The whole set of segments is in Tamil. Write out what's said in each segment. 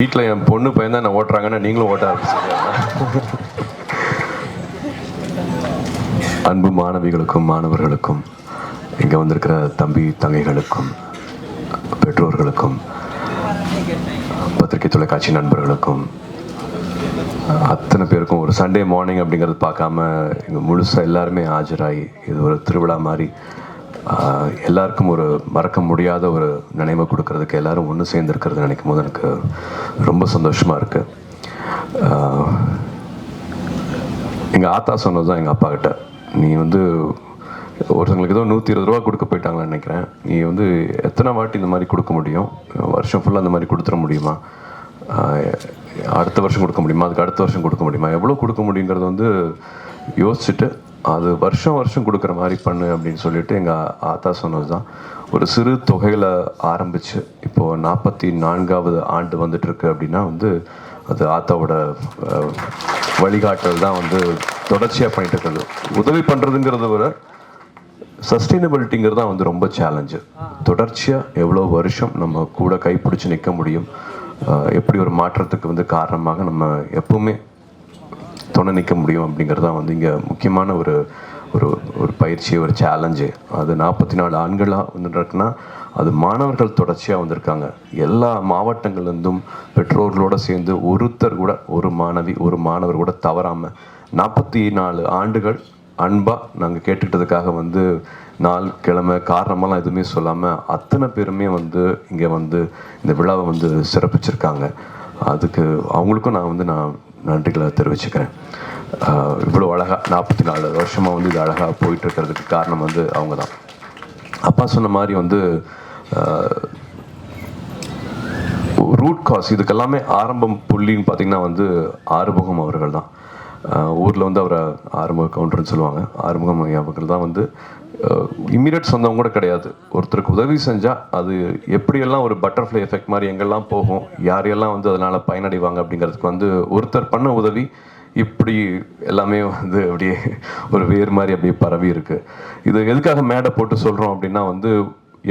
வீட்டில் என் பொண்ணு பையன் தான் ஓட்டுறாங்கன்னு ஓட்டுறாங்கன்னா நீங்களும் ஓட்ட ஆரம்பிச்சிங்க அன்பு மாணவிகளுக்கும் மாணவர்களுக்கும் இங்கே வந்திருக்கிற தம்பி தங்கைகளுக்கும் பெற்றோர்களுக்கும் பத்திரிகை தொலைக்காட்சி நண்பர்களுக்கும் அத்தனை பேருக்கும் ஒரு சண்டே மார்னிங் அப்படிங்கிறது பார்க்காம இங்கே முழுசாக எல்லாருமே ஆஜராகி இது ஒரு திருவிழா மாதிரி எல்லாருக்கும் ஒரு மறக்க முடியாத ஒரு நினைவை கொடுக்கறதுக்கு எல்லாரும் ஒன்று சேர்ந்துருக்கிறது நினைக்கும் போது எனக்கு ரொம்ப சந்தோஷமாக இருக்குது எங்கள் ஆத்தா சொன்னது தான் எங்கள் அப்பா கிட்ட. நீ வந்து ஒருத்தங்களுக்கு ஏதோ நூற்றி இருபது ரூபா கொடுக்க போயிட்டாங்கன்னு நினைக்கிறேன். நீ வந்து எத்தனை வாட்டி இந்த மாதிரி கொடுக்க முடியும்? வருஷம் ஃபுல்லாக இந்த மாதிரி கொடுத்துட முடியுமா? அடுத்த வருஷம் கொடுக்க முடியுமா? அதுக்கு அடுத்த வருஷம் கொடுக்க முடியுமா? எவ்வளோ கொடுக்க முடியுங்கிறத வந்து யோசிச்சுட்டு அது வருஷம் வருஷம் கொடுக்குற மாதிரி பண்ணு அப்படின்னு சொல்லிட்டு எங்கள் ஆத்தா சொன்னது தான் ஒரு சிறு தொகையில் ஆரம்பித்து இப்போது நாற்பத்தி நான்காவது ஆண்டு வந்துட்டு இருக்கு அப்படின்னா வந்து அது ஆத்தாவோட வழிகாட்டல் தான் வந்து தொடர்ச்சியாக பண்ணிட்டு இருக்கிறது. உதவி பண்ணுறதுங்கிறத விட சஸ்டைனபிலிட்டிங்கிறது தான் வந்து ரொம்ப சேலஞ்சு தொடர்ச்சியாக எவ்வளோ வருஷம் நம்ம கூட கைப்பிடிச்சு நிற்க முடியும் எப்படி ஒரு மாற்றத்துக்கு வந்து காரணமாக நம்ம எப்பவுமே துணை நிற்க முடியும் அப்படிங்கிறது தான் வந்து இங்கே முக்கியமான ஒரு ஒரு ஒரு பயிற்சி ஒரு சேலஞ்சு அது நாற்பத்தி நாலு ஆண்களாக வந்துருக்குன்னா அது மாணவர்கள் தொடர்ச்சியாக வந்திருக்காங்க. எல்லா மாவட்டங்கள்லேருந்தும் பெற்றோர்களோட சேர்ந்து ஒருத்தர் கூட ஒரு மாணவி ஒரு மாணவர் கூட தவறாமல் நாற்பத்தி நாலு ஆண்டுகள் அன்பாக நாங்கள் கேட்டுக்கிட்டதுக்காக வந்து நாள் கிழமை காரணமெல்லாம் எதுவுமே சொல்லாமல் அத்தனை பேருமே வந்து இங்கே வந்து இந்த விழாவை வந்து சிறப்பிச்சிருக்காங்க. அதுக்கு அவங்களுக்கும் நான் வந்து நான் நன்றிகளை தெரிவிச்சுக்கிறேன். ஆஹ் இவ்வளோ அழகாக நாற்பத்தி நாலு வருஷமாக வந்து இது அழகாக போயிட்டு இருக்கிறதுக்கு காரணம் வந்து அவங்க தான் அப்பா சொன்ன மாதிரி வந்து ரூட் காஸ் இதுக்கெல்லாமே ஆரம்பம் புள்ளின்னு பார்த்தீங்கன்னா வந்து ஆறுமுகம் அவர்கள் தான் ஊரில் வந்து அவரை ஆறுமுக கவுண்டர்னு சொல்லுவாங்க. ஆறுமுகம் ஐயா அவர்கள் தான் வந்து இம்மீடியட் சொந்தவங்க கூட கிடையாது. ஒருத்தருக்கு உதவி செஞ்சால் அது எப்படியெல்லாம் ஒரு பட்டர்ஃப்ளை எஃபெக்ட் மாதிரி எங்கெல்லாம் போகும் யாரையெல்லாம் வந்து அதனால் பயனடைவாங்க அப்படிங்கிறதுக்கு வந்து ஒருத்தர் பண்ண உதவி இப்படி எல்லாமே வந்து அப்படியே ஒரு வேர் மாதிரி அப்படியே பரவி இருக்கு. இது எதுக்காக மேடை போட்டு சொல்கிறோம் அப்படின்னா வந்து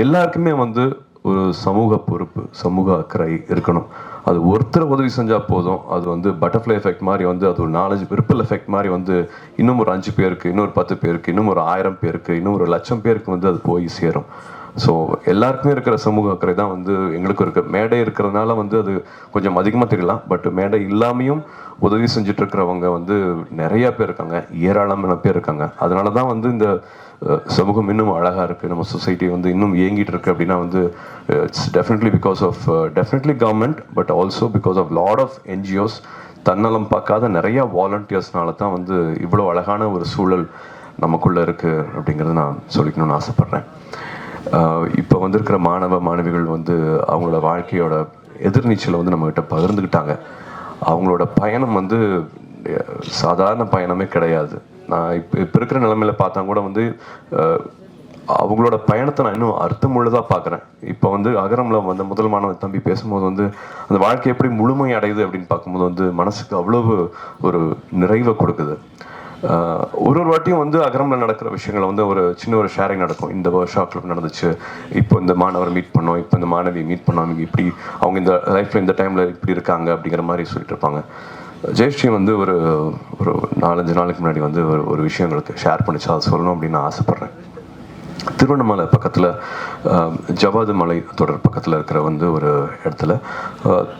எல்லாருக்குமே வந்து ஒரு சமூக பொறுப்பு சமூக அக்கறை இருக்கணும். அது ஒருத்தர் உதவி செஞ்சால் போதும். அது வந்து பட்டர்ஃப்ளை எஃபெக்ட் மாதிரி வந்து அது ஒரு நாலஞ்சு விருப்பல் எஃபெக்ட் மாதிரி வந்து இன்னும் ஒரு அஞ்சு பேருக்கு இன்னொரு பத்து பேருக்கு இன்னும் ஒரு ஆயிரம் பேருக்கு இன்னும் ஒரு லட்சம் பேருக்கு வந்து அது போய் சேரும். ஸோ எல்லாருக்குமே இருக்கிற சமூக அக்கறை தான் வந்து எங்களுக்கும் இருக்கு. மேடை இருக்கிறதுனால வந்து அது கொஞ்சம் அதிகமாக தெரியலாம். பட் மேடை இல்லாமையும் உதவி செஞ்சுட்டு இருக்கிறவங்க வந்து நிறைய பேர் இருக்காங்க. ஏராளமான பேர் இருக்காங்க. அதனால தான் வந்து இந்த சமூகம் இன்னும் அழகாக இருக்குது நம்ம சொசைட்டி வந்து இன்னும் இயங்கிட்டு இருக்கு அப்படின்னா வந்து it's definitely because of definitely government but also because of lot of NGOs தன்னலம் பார்க்காத நிறைய வாலண்டியர்ஸ்னால தான் வந்து இவ்வளோ அழகான ஒரு சூழல் நமக்குள்ளே இருக்குது அப்படிங்கிறத நான் சொல்லிக்கணும்னு ஆசைப்பட்றேன். இப்போ வந்திருக்கிற மாணவ மாணவிகள் வந்து அவங்களோட வாழ்க்கையோட எதிர்நீச்சலை வந்து நம்மக்கிட்ட பகிர்ந்துக்கிட்டாங்க அவங்களோட பயணம் வந்து சாதாரண பயணமே கிடையாது. நான் இப்போ இப்போ இருக்கிற நிலைமையில பார்த்தா கூட வந்து அவங்களோட பயணத்தை நான் இன்னும் அர்த்தமுள்ளதாக பார்க்குறேன். இப்போ வந்து அகரமில் வந்து முதல் மாணவ தம்பி பேசும்போது வந்து அந்த வாழ்க்கை எப்படி முழுமை அடையுது அப்படின்னு பார்க்கும்போது வந்து மனசுக்கு அவ்வளவு ஒரு நிறைவை கொடுக்குது. ஒரு ஒரு வாட்டியும் வந்து அகரம்ல நடக்கிற விஷயங்களை வந்து ஒரு சின்ன ஒரு ஷேரிங் நடக்கும். இந்த ஒர்க் ஷாப்ல நடந்துச்சு இப்போ இந்த மாணவர் மீட் பண்ணோம் இப்போ இந்த மாணவி மீட் பண்ணோம் அவங்க இப்படி அவங்க இந்த லைஃப்ல இந்த டைம்ல இப்படி இருக்காங்க அப்படிங்கிற மாதிரி சொல்லிட்டு இருப்பாங்க. ஜெயஸ்ரீ வந்து ஒரு ஒரு நாலஞ்சு நாளைக்கு முன்னாடி வந்து ஒரு ஒரு விஷயங்களுக்கு ஷேர் பண்ணிச்சு. அதை சொல்லணும் அப்படின்னு நான் ஆசைப்பட்றேன். திருவண்ணாமலை பக்கத்தில் ஜவாது மலை தொடர் பக்கத்தில் இருக்கிற வந்து ஒரு இடத்துல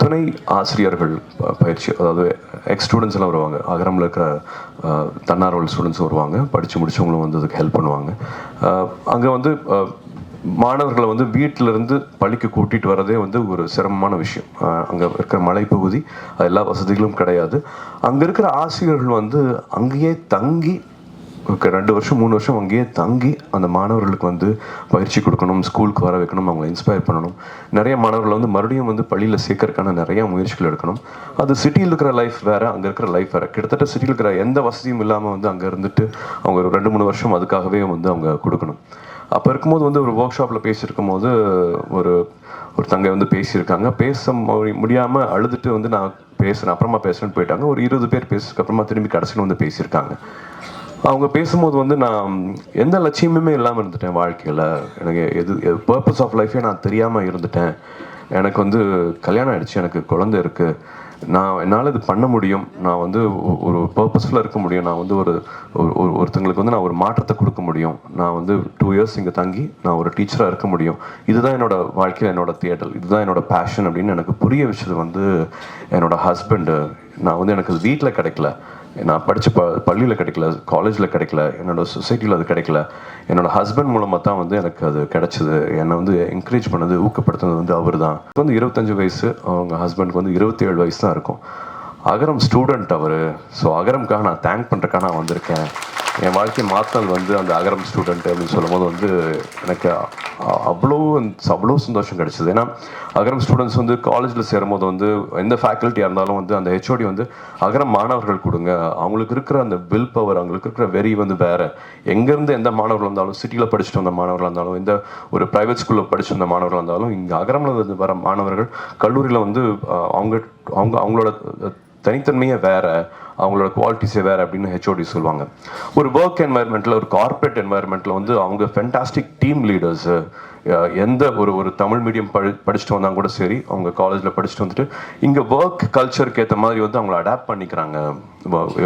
துணை ஆசிரியர்கள் பயிற்சி அதாவது எக்ஸ் ஸ்டூடெண்ட்ஸ் எல்லாம் வருவாங்க. அகரமில் இருக்கிற தன்னார்வல் ஸ்டூடெண்ட்ஸும் வருவாங்க. படித்து முடிச்சவங்களும் வந்து அதுக்கு ஹெல்ப் பண்ணுவாங்க. அங்கே வந்து மாணவர்களை வந்து வீட்டிலேருந்து பள்ளிக்கு கூட்டிகிட்டு வரதே வந்து ஒரு சிரமமான விஷயம். அங்கே இருக்கிற மலைப்பகுதி அது எல்லா வசதிகளும் கிடையாது. அங்கே இருக்கிற ஆசிரியர்கள் வந்து அங்கேயே தங்கி ரெண்டு வருஷம் மூணு வருஷம் அங்கேயே தங்கி அந்த மாணவர்களுக்கு வந்து பயிற்சி கொடுக்கணும் ஸ்கூலுக்கு வர வைக்கணும் அவங்களை இன்ஸ்பயர் பண்ணணும். நிறைய மாணவர்கள் வந்து மறுபடியும் வந்து பள்ளியில் சேர்க்கறதுக்கான நிறைய முயற்சிகள் எடுக்கணும். அது சிட்டியில் இருக்கிற லைஃப் வேறு அங்கே இருக்கிற லைஃப் வேறு. கிட்டத்தட்ட சிட்டியில் இருக்கிற எந்த வசதியும் இல்லாமல் வந்து அங்கே இருந்துட்டு அவங்க ஒரு ரெண்டு மூணு வருஷம் அதுக்காகவே வந்து அவங்க கொடுக்கணும். அப்போ இருக்கும்போது வந்து ஒரு ஒர்க் ஷாப்பில் பேசியிருக்கும் போது ஒரு ஒரு தங்கை வந்து பேசியிருக்காங்க. பேச முடியாமல் அழுதுட்டு வந்து நான் பேசுகிறேன் அப்புறமா பேசுகிறேன்னு போயிட்டாங்க. ஒரு இருபது பேர் பேசுறதுக்கு அப்புறமா திரும்பி கடைசியில் வந்து பேசியிருக்காங்க. அவங்க பேசும்போது வந்து நான் எந்த லட்சியமுமே இல்லாமல் இருந்துட்டேன் வாழ்க்கையில். எனக்கு எது பர்பஸ் ஆஃப் லைஃபே நான் தெரியாமல் இருந்துட்டேன். எனக்கு வந்து கல்யாணம் ஆகிடுச்சு எனக்கு குழந்தை இருக்குது நான் என்னால் இது பண்ண முடியும். நான் வந்து ஒரு பர்பஸ்ஃபுல்லாக இருக்க முடியும். நான் வந்து ஒரு ஒரு- ஒருத்தங்களுக்கு வந்து நான் ஒரு மாற்றத்தை கொடுக்க முடியும். நான் வந்து டூ இயர்ஸ் இங்கே தங்கி நான் ஒரு டீச்சராக இருக்க முடியும். இதுதான் என்னோடய வாழ்க்கையில் என்னோடய தேடல். இதுதான் என்னோட பேஷன் அப்படின்னு எனக்கு புரிய வச்சது வந்து என்னோட ஹஸ்பண்டு நான் வந்து எனக்கு வீட்டில் கிடைக்கல. நான் படித்த ப பள்ளியில் கிடைக்கல காலேஜில் கிடைக்கல என்னோடய சொசைட்டியில் அது கிடைக்கல. என்னோடய ஹஸ்பண்ட் மூலமாக தான் வந்து எனக்கு அது கிடச்சிது. என்னை வந்து என்கரேஜ் பண்ணது ஊக்கப்படுத்துனது வந்து அவர் தான் வந்து இருபத்தஞ்சு வயசு அவங்க ஹஸ்பண்ட்க்கு வந்து இருபத்தேழு வயசு தான் இருக்கும். அகரம் ஸ்டூடெண்ட் அவர். ஸோ அகரம்காக நான் தேங்க் பண்ணுறக்காக நான் வந்திருக்கேன். என் வாழ்க்கை மாத்தல் வந்து அந்த அகரம் ஸ்டூடெண்ட் அப்படின்னு சொல்லும்போது வந்து எனக்கு அவ்வளோ அவ்வளோ சந்தோஷம் கிடைச்சிது. ஏன்னா அகரம் ஸ்டூடெண்ட்ஸ் வந்து காலேஜில் சேரும்போது வந்து எந்த ஃபேக்கல்ட்டியாக இருந்தாலும் வந்து அந்த ஹெச்ஓடி வந்து அகரம் மாணவர்கள் கொடுங்க. அவங்களுக்கு இருக்கிற அந்த வில் பவர் அவங்களுக்கு இருக்கிற வெறி வந்து வேறு. எங்கேருந்து எந்த மாணவர்கள் இருந்தாலும் சிட்டியில் படிச்சுட்டு வந்த மாணவர்களாக இருந்தாலும் எந்த ஒரு ப்ரைவேட் ஸ்கூலில் படிச்சுட்டு வந்த மாணவர்களாக இருந்தாலும் இங்கே அகரமில் வந்து வர மாணவர்கள் கல்லூரியில் வந்து அவங்க அவங்க அவங்களோட தனித்தன்மையே வேறு அவங்களோட குவாலிட்டிஸே வேறு அப்படின்னு ஹெச்ஓடி சொல்லுவாங்க. ஒரு ஒர்க் என்வாயர்மெண்ட்டில் ஒரு கார்ப்பரேட் என்வாயர்மெண்ட்டில் வந்து அவங்க ஃபென்டாஸ்டிக் டீம் லீடர்ஸு எந்த ஒரு ஒரு தமிழ் மீடியம் படி படிச்சுட்டு வந்தால் கூட சரி அவங்க காலேஜில் படிச்சுட்டு வந்துட்டு இங்கே ஒர்க் கல்ச்சருக்கு ஏற்ற மாதிரி வந்து அவங்கள அடாப்ட் பண்ணிக்கிறாங்க.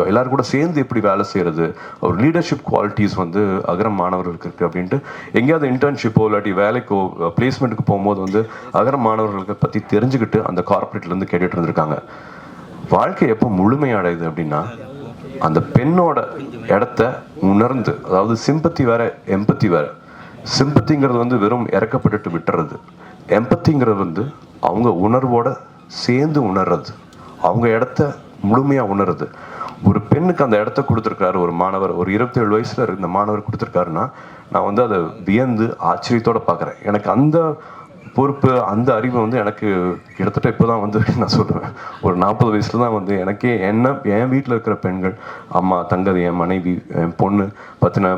எல்லாரும் கூட சேர்ந்து எப்படி வேலை செய்கிறது ஒரு லீடர்ஷிப் குவாலிட்டிஸ் வந்து அகரம் மாணவர்களுக்கு இருக்குது அப்படின்ட்டு எங்கேயாவது இன்டர்ன்ஷிப்போ இல்லாட்டி வேலைக்கோ பிளேஸ்மெண்ட்டுக்கு போகும்போது வந்து அகரம் மாணவர்களுக்கு பற்றி தெரிஞ்சுக்கிட்டு அந்த கார்பரேட்லேருந்து கேட்டுகிட்டு கேட்டுட்டு இருந்திருக்காங்க. வாழ்க்கை எப்போ முழுமையடையுது அப்படின்னா அந்த பெண்ணோட இடத்த உணர்ந்து அதாவது சிம்பத்தி வேற எம்பத்தி வேற. சிம்பத்திங்கிறது வந்து வெறும் இறக்கப்பட்டுட்டு விட்டுறது. எம்பத்திங்கிறது வந்து அவங்க உணர்வோட சேர்ந்து உணர்றது. அவங்க இடத்த முழுமையாக உணருது ஒரு பெண்ணுக்கு அந்த இடத்த கொடுத்துருக்காரு ஒரு மாணவர் ஒரு இருபத்தேழு வயசில் இருந்த மாணவர் கொடுத்துருக்காருன்னா நான் வந்து அதை வியந்து ஆச்சரியத்தோட பார்க்குறேன். எனக்கு அந்த பொறுப்பு அந்த அறிவு வந்து எனக்கு கிட்டத்தட்ட இப்போ தான் வந்து நான் சொல்லுவேன் ஒரு நாற்பது வயசுல தான் வந்து எனக்கே என்ன என் வீட்டில் இருக்கிற பெண்கள் அம்மா தங்கதி என் மனைவி என் பொண்ணு பற்றின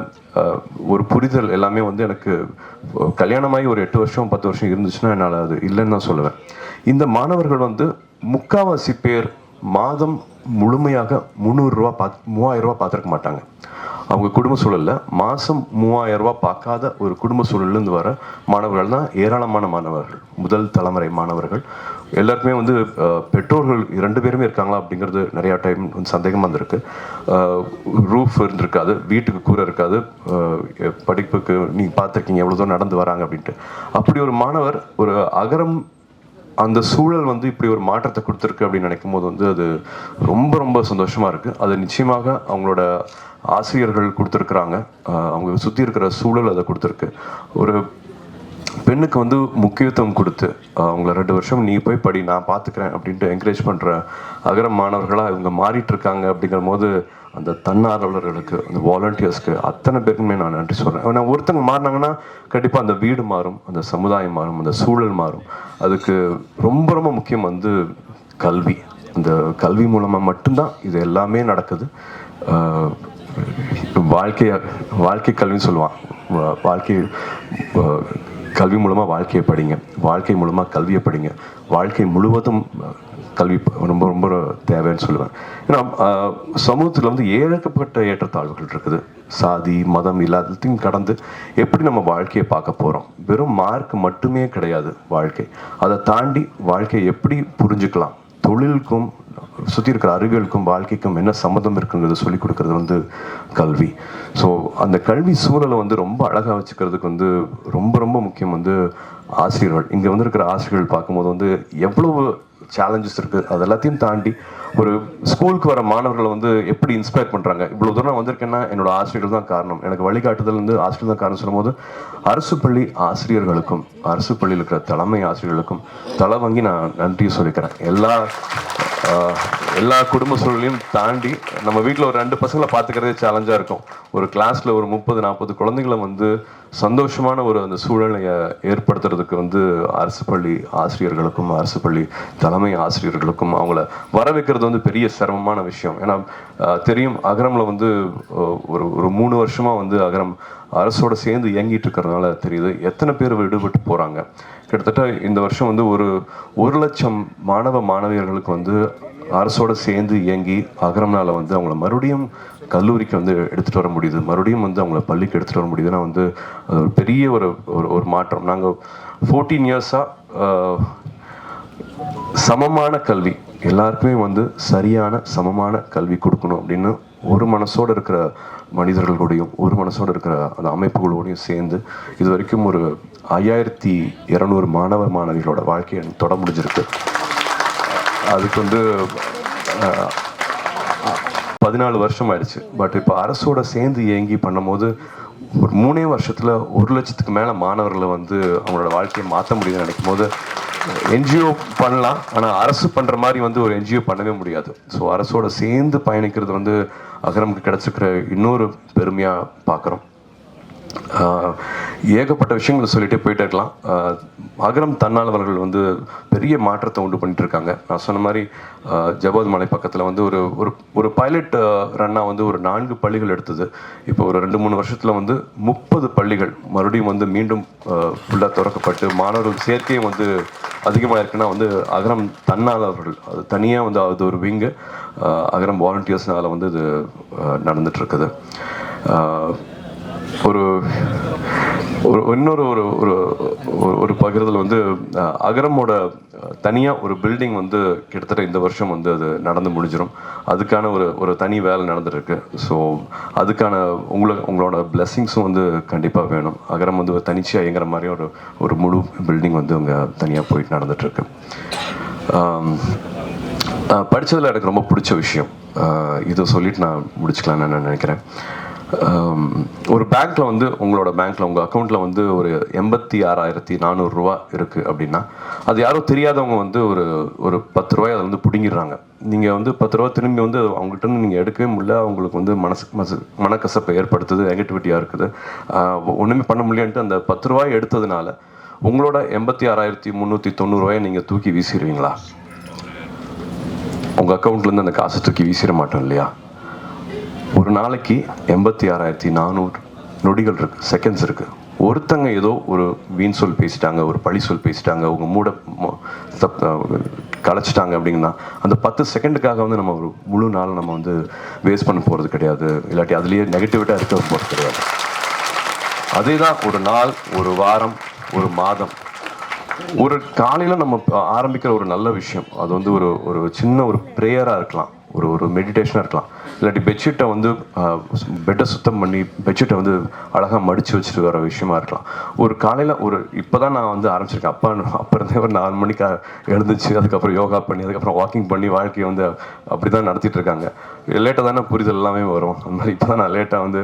ஒரு புரிதல் எல்லாமே வந்து எனக்கு கல்யாணமாகி ஒரு எட்டு வருஷம் பத்து வருஷம் இருந்துச்சுன்னா என்னால் அது இல்லைன்னு தான் சொல்லுவேன். இந்த மாணவர்கள் வந்து முக்காவாசி பேர் மாதம் முழுமையாக முந்நூறுரூவா பா மூவாயிரம் ரூபா பார்த்துருக்க மாட்டாங்க. அவங்க குடும்ப சூழல்ல மாதம் மூவாயிரம் ரூபா பார்க்காத ஒரு குடும்ப சூழல்லேருந்து வர மாணவர்கள் தான் ஏராளமான மாணவர்கள் முதல் தலைமுறை மாணவர்கள். எல்லாருக்குமே வந்து பெற்றோர்கள் ரெண்டு பேருமே இருக்காங்களா அப்படிங்கிறது நிறையா டைம் வந்து சந்தேகமா இருந்திருக்கு. ரூஃப் இருந்திருக்காது வீட்டுக்கு கூரை இருக்காது படிப்புக்கு நீங்கள் பார்த்துருக்கீங்க எவ்வளோ தூரம் நடந்து வராங்க அப்படின்ட்டு. அப்படி ஒரு மாணவர் ஒரு அகரம் அந்த சூழல் வந்து இப்படி ஒரு மாற்றத்தை கொடுத்துருக்கு அப்படின்னு நினைக்கும் போது வந்து அது ரொம்ப ரொம்ப சந்தோஷமாக இருக்குது அது நிச்சயமாக அவங்களோட ஆசிரியர்கள் கொடுத்துருக்குறாங்க. அவங்க சுற்றி இருக்கிற சூழல் அதை கொடுத்துருக்கு. ஒரு பெண்ணுக்கு வந்து முக்கியத்துவம் கொடுத்து அவங்கள ரெண்டு வருஷம் நீ போய் படி நான் பார்த்துக்கிறேன் அப்படின்ட்டு என்கரேஜ் பண்ணுற அகரம் மாணவர்களாக இவங்க மாறிட்டு இருக்காங்க அப்படிங்கிற போது அந்த தன்னார்வலர்களுக்கு அந்த வாலண்டியர்ஸ்க்கு அத்தனை பேருக்குமே நான் நன்றி சொல்கிறேன் நான் ஒருத்தங்க மாறினாங்கன்னா கண்டிப்பாக அந்த வீடு மாறும் அந்த சமுதாயம் மாறும் அந்த சூழல் மாறும். அதுக்கு ரொம்ப ரொம்ப முக்கியம் வந்து கல்வி. அந்த கல்வி மூலமாக மட்டும்தான் இது எல்லாமே நடக்குது. வாழ்க்கையை வாழ்க்கை கல்வின்னு சொல்லுவான் வா- வாழ்க்கை கல்வி மூலமாக வாழ்க்கையை படிங்க. வாழ்க்கை மூலமாக கல்வியை படிங்க. வாழ்க்கை முழுவதும் கல்வி ரொம்ப ரொம்ப தேவைன்னு சொல்லுவேன். ஏன்னா சமூகத்தில் வந்து ஏழக்கப்பட்ட ஏற்றத்தாழ்வுகள் இருக்குது. சாதி மதம் எல்லாத்தையும் கடந்து எப்படி நம்ம வாழ்க்கையை பார்க்க போகிறோம் வெறும் மார்க் மட்டுமே கிடையாது வாழ்க்கை. அதை தாண்டி வாழ்க்கையை எப்படி புரிஞ்சுக்கலாம்? தொழிலுக்கும் சுற்றி இருக்கிற அறிவியலுக்கும் வாழ்க்கைக்கும் என்ன சம்மந்தம் இருக்குங்கிறத சொல்லி கொடுக்கறது வந்து கல்வி. ஸோ அந்த கல்வி சூழலை வந்து ரொம்ப அழகாக வச்சுக்கிறதுக்கு வந்து ரொம்ப ரொம்ப முக்கியம் வந்து ஆசிரியர்கள். இங்கே வந்து இருக்கிற ஆசிரியர்கள் பார்க்கும்போது வந்து எவ்வளவு சேலஞ்சஸ் இருக்குது அது எல்லாத்தையும் தாண்டி ஒரு ஸ்கூலுக்கு வர மாணவர்களை வந்து எப்படி இன்ஸ்பயர் பண்ணுறாங்க இவ்வளோ தூரம் நான் வந்திருக்கேன்னா என்னோட ஆசிரியர்கள் தான் காரணம். எனக்கு வழிகாட்டுதல் வந்து ஆசிரியர் தான் காரணம் சொல்லும்போது அரசு பள்ளி ஆசிரியர்களுக்கும் அரசு பள்ளியில் இருக்கிற தலைமை ஆசிரியர்களுக்கும் தலை வாங்கி நான் நன்றி சொல்லிக்கிறேன். எல்லா எல்லா குடும்ப சூழலையும் தாண்டி நம்ம வீட்டில் ஒரு ரெண்டு பசங்களை பார்த்துக்கிறதே சேலஞ்சாக இருக்கும். ஒரு கிளாஸில் ஒரு முப்பது நாற்பது குழந்தைங்களை வந்து சந்தோஷமான ஒரு அந்த சூழ்நிலையை ஏற்படுத்துறதுக்கு வந்து அரசு பள்ளி ஆசிரியர்களுக்கும் அரசு பள்ளி தலைமை ஆசிரியர்களுக்கும் அவங்கள வர வைக்கிறது வந்து பெரிய சிரமமான விஷயம். ஏன்னா தெரியும் அகரமில் வந்து ஒரு ஒரு மூணு வருஷமாக வந்து அகரம் அரசோட சேர்ந்து இயங்கிட்டு இருக்கிறதுனால தெரியுது எத்தனை பேர் விடுபட்டு போகிறாங்க கிட்டத்தட்ட இந்த வருஷம் வந்து ஒரு ஒரு லட்சம் மாணவ மாணவியர்களுக்கு வந்து அரசோட சேர்ந்து இயங்கி அகரம்னால வந்து அவங்கள மறுபடியும் கல்லூரிக்கு வந்து எடுத்துகிட்டு வர முடியுது. மறுபடியும் வந்து அவங்கள பள்ளிக்கு எடுத்துகிட்டு வர முடியுதுன்னா வந்து அது ஒரு பெரிய ஒரு ஒரு ஒரு மாற்றம். நாங்கள் ஃபோர்டீன் இயர்ஸாக சமமான கல்வி எல்லாருக்குமே வந்து சரியான சமமான கல்வி கொடுக்கணும் அப்படின்னு ஒரு மனசோட இருக்கிற மனிதர்களோடையும் ஒரு மனசோடு இருக்கிற அந்த அமைப்புகளோடையும் சேர்ந்து இது வரைக்கும் ஒரு ஐயாயிரத்தி இரநூறு மாணவர் மாணவிகளோட வாழ்க்கையை தொட முடிஞ்சிருக்கு. அதுக்கு வந்து பதினாலு வருஷம் ஆயிடுச்சு. பட் இப்போ அரசோட சேர்ந்து இயங்கி பண்ணும்போது ஒரு மூணே வருஷத்தில் ஒரு லட்சத்துக்கு மேலே மாணவர்களை வந்து அவங்களோட வாழ்க்கையை மாற்ற முடியுதுன்னு நினைக்கும் போது என்ஜிஓ பண்ணலாம். ஆனால் அரசு பண்ணுற மாதிரி வந்து ஒரு என்ஜிஓ பண்ணவே முடியாது. ஸோ அரசோட சேர்ந்து பயணிக்கிறது வந்து அகரமுக்கு கிடச்சிருக்கிற இன்னொரு பெருமையாக பார்க்குறோம் ஏகப்பட்ட விஷயங்களை சொல்லிட்டே போயிட்டே இருக்கலாம். அகரம் தன்னாளவர்கள் வந்து பெரிய மாற்றத்தை உண்டு பண்ணிட்டு இருக்காங்க நான் சொன்ன மாதிரி ஜபாத் மலை பக்கத்தில் வந்து ஒரு ஒரு ஒரு பைலட் ரன்னாக வந்து ஒரு நான்கு பள்ளிகள் எடுத்தது. இப்போ ஒரு ரெண்டு மூணு வருஷத்தில் வந்து முப்பது பள்ளிகள் மறுபடியும் வந்து மீண்டும் ஃபுல்லாக திறக்கப்பட்டு மாணவர்கள் சேர்க்கையும் வந்து அதிகமாக இருக்குன்னா வந்து அகரம் தன்னாளவர்கள் அது தனியாக வந்து அது ஒரு விங்கு அகரம் வாலண்டியர்ஸ்னால் வந்து இது நடந்துகிட்ருக்குது ஒரு ஒரு இன்னொரு ஒரு ஒரு ஒரு- ஒரு பகிர்தல் வந்து அகரமோட தனியாக ஒரு பில்டிங் வந்து கிட்டத்தட்ட இந்த வருஷம் வந்து அது நடந்து முடிஞ்சிடும் அதுக்கான ஒரு ஒரு தனி வேலை நடந்துருக்கு ஸோ அதுக்கான உங்களை உங்களோட பிளெஸ்ஸிங்ஸும் வந்து கண்டிப்பாக வேணும். அகரம் வந்து ஒரு தனிச்சியாக இயங்குற மாதிரி ஒரு ஒரு முழு பில்டிங் வந்து அங்கே தனியாக போயிட்டு நடந்துகிட்ருக்கு படித்ததில் எனக்கு ரொம்ப பிடிச்ச விஷயம். இதை சொல்லிட்டு நான் முடிச்சுக்கலாம்னு நான் நினைக்கிறேன். ஒரு பேங்க்ல வந்து உங்களோட பேங்க்ல உங்க அக்கௌண்ட்ல வந்து ஒரு எண்பத்தி ஆறாயிரத்தி நானூறு ரூபா இருக்கு அப்படின்னா அது யாரோ தெரியாதவங்க வந்து ஒரு ஒரு பத்து ரூபாய் அதை வந்து பிடுங்கிடுறாங்க. நீங்க வந்து பத்து ரூபா திரும்பி வந்து அவங்ககிட்ட இருந்து நீங்க எடுக்கவே முடியல அவங்களுக்கு வந்து மனசு மனசு மனக்கசப்பை ஏற்படுத்துது நெகட்டிவிட்டியா இருக்குது. ஒன்றுமே ஒண்ணுமே பண்ண முடியலன்ட்டு அந்த பத்து ரூபாய் எடுத்ததுனால உங்களோட எண்பத்தி ஆறாயிரத்தி முந்நூற்றி தொண்ணூறுரூவாயை நீங்கள் தூக்கி வீசிடுவீங்களா? உங்கள் அக்கௌண்ட்லேருந்து அந்த காசை தூக்கி வீசிட மாட்டோம் இல்லையா? ஒரு நாளைக்கு எண்பத்தி ஆறாயிரத்தி நானூறு நொடிகள் இருக்கு செகண்ட்ஸ் இருக்கு. ஒருத்தங்க ஏதோ ஒரு வீண் சொல் பேசிட்டாங்க ஒரு பழி சொல் பேசிட்டாங்க அவங்க மூட மொ- தப் கலைச்சிட்டாங்க அப்படின்னா அந்த பத்து செகண்டுக்காக வந்து நம்ம ஒரு முழு நாள் நம்ம வந்து வேஸ்ட் பண்ண போகிறது கிடையாது. இல்லாட்டி அதுலேயே நெகட்டிவிட்டாக இருக்க போகிறது கிடையாது. அதே தான் ஒரு நாள் ஒரு வாரம் ஒரு மாதம். ஒரு காலையில் நம்ம ஆரம்பிக்கிற ஒரு நல்ல விஷயம். அது வந்து ஒரு ஒரு சின்ன ஒரு ப்ரேயராக இருக்கலாம். ஒரு ஒரு மெடிடேஷனாக இருக்கலாம். இல்லாட்டி பெட்ஷீட்டை வந்து பெட்டை சுத்தம் பண்ணி பெட்ஷீட்டை வந்து அழகாக மடித்து வச்சுட்டு வர விஷயமா இருக்கலாம். ஒரு காலையில் ஒரு இப்போ தான் நான் வந்து ஆரம்பிச்சிருக்கேன். அப்பா அப்போ இருந்தே ஒரு நாலு மணிக்கு எழுந்துச்சு அதுக்கப்புறம் யோகா பண்ணி அதுக்கப்புறம் வாக்கிங் பண்ணி வாழ்க்கையை வந்து அப்படி தான் நடத்திட்டு இருக்காங்க. லேட்டாக தானே புரிதல் எல்லாமே வரும். அந்த மாதிரி இப்போ தான் நான் லேட்டாக வந்து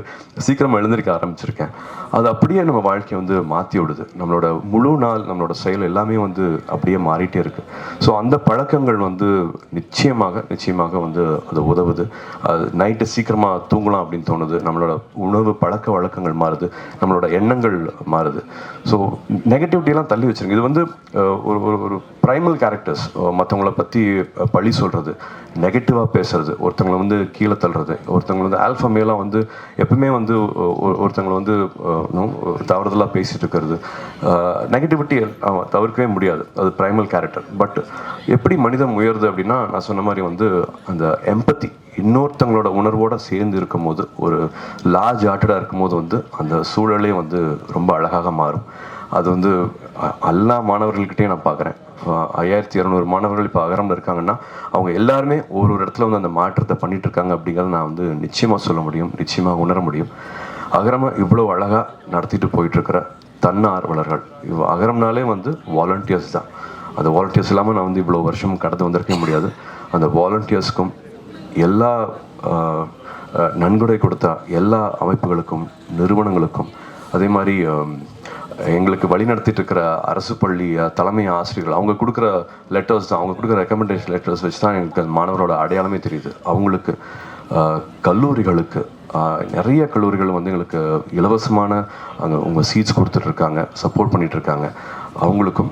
சீக்கிரமாக எழுந்திருக்க ஆரம்பிச்சிருக்கேன். அது அப்படியே நம்ம வாழ்க்கையை வந்து மாற்றி விடுது. நம்மளோட முழு நாள் நம்மளோட செயல் எல்லாமே வந்து அப்படியே மாறிட்டே இருக்குது ஸோ அந்த பழக்கங்கள் வந்து நிச்சயமாக நிச்சயமாக வந்து அது உதவுது. அது நைட்டு சீக்கிரமாக தூங்கலாம் அப்படின்னு தோணுது. நம்மளோட உணவு பழக்க வழக்கங்கள் மாறுது. நம்மளோட எண்ணங்கள் மாறுது. ஸோ நெகட்டிவிட்டியெல்லாம் தள்ளி வச்சுருங்க. இது வந்து ஒரு ஒரு ஒரு ப்ரைமல் கேரக்டர்ஸ் மற்றவங்கள பற்றி பழி சொல்கிறது நெகட்டிவாக பேசுறது ஒருத்தங்களை வந்து கீழே தள்ளுறது ஒருத்தவங்களை வந்து ஆல்ஃபா மேலாக வந்து எப்பவுமே வந்து ஒருத்தங்களை வந்து தவறுதலாக பேசிட்டு இருக்கிறது. நெகட்டிவிட்டி தவிர்க்கவே முடியாது. அது ப்ரைமல் கேரக்டர் பட் எப்படி மனிதம் உயருது அப்படின்னா நான் சொன்ன மாதிரி வந்து அந்த எம்பத்தி இன்னொருத்தங்களோட உணர்வோடு சேர்ந்து இருக்கும்போது ஒரு லார்ஜ் ஆர்ட்டடாக இருக்கும்போது வந்து அந்த சூழலே வந்து ரொம்ப அழகாக மாறும். அது வந்து எல்லா மாணவர்கள்கிட்டயும் நான் பார்க்குறேன் ஐயாயிரத்தி இரநூறு மாணவர்கள் இப்போ அகரம் இருக்காங்கன்னா அவங்க எல்லாருமே ஒரு ஒரு இடத்துல வந்து அந்த மாற்றத்தை பண்ணிட்டு இருக்காங்க அப்படிங்கிறத நான் வந்து நிச்சயமாக சொல்ல முடியும் நிச்சயமாக உணர முடியும். அகரமாக இவ்வளோ அழகாக நடத்திட்டு போயிட்டுருக்கிற தன்னார்வலர்கள். இவ் அகரம்னாலே வந்து வாலண்டியர்ஸ் தான். அந்த வாலண்டியர்ஸ் இல்லாமல் நான் வந்து இவ்வளோ வருஷம் கடந்து வந்திருக்க முடியாது. அந்த வாலண்டியர்ஸ்க்கும் எல்லா நன்கொடை கொடுத்த எல்லா அமைப்புகளுக்கும் நிறுவனங்களுக்கும் அதே மாதிரி எங்களுக்கு வழி நடத்திட்டு இருக்கிற அரசு பள்ளி தலைமை ஆசிரியர்கள் அவங்க கொடுக்குற லெட்டர்ஸ் தான் அவங்க கொடுக்குற ரெக்கமெண்டேஷன் லெட்டர்ஸ் வச்சு தான் எங்களுக்கு மாணவரோட அடையாளமே தெரியுது. அவங்களுக்கு கல்லூரிகளுக்கு நிறைய கல்லூரிகள் வந்து எங்களுக்கு இலவசமான அங்கே உங்கள் சீட்ஸ் கொடுத்துட்ருக்காங்க சப்போர்ட் பண்ணிகிட்ருக்காங்க அவங்களுக்கும்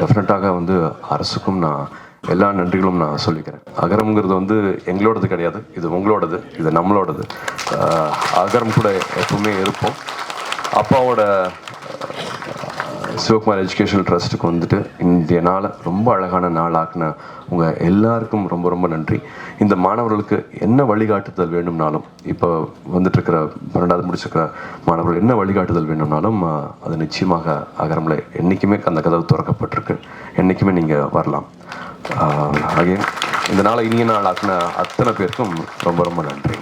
டெஃபினட்டாக வந்து அரசுக்கும் நான் எல்லா நன்றிகளும் நான் சொல்லிக்கிறேன். அகரம்ங்கிறது வந்து எங்களோடது கிடையாது. இது உங்களோடது இது நம்மளோடது. ஆஹ், அகரம் கூட எப்பவுமே இருப்போம். அப்பாவோட சிவகுமார் எஜுகேஷனல் ட்ரஸ்ட்டுக்கு வந்துட்டு இந்திய நாளை ரொம்ப அழகான நாள் உங்கள் எல்லாருக்கும் ரொம்ப ரொம்ப நன்றி. இந்த மாணவர்களுக்கு என்ன வழிகாட்டுதல் வேணும்னாலும் இப்போ வந்துட்டுருக்கிற பன்னெண்டாவது முடிச்சிருக்கிற மாணவர்கள் என்ன வழிகாட்டுதல் வேணும்னாலும் அது நிச்சயமாக அகரமில் என்றைக்குமே அந்த கதவு திறக்கப்பட்டிருக்கு. என்றைக்குமே நீங்கள் வரலாம். ஆகே இந்த நாளை இனிய நாள் ஆக்கின அத்தனை பேருக்கும் ரொம்ப ரொம்ப நன்றி.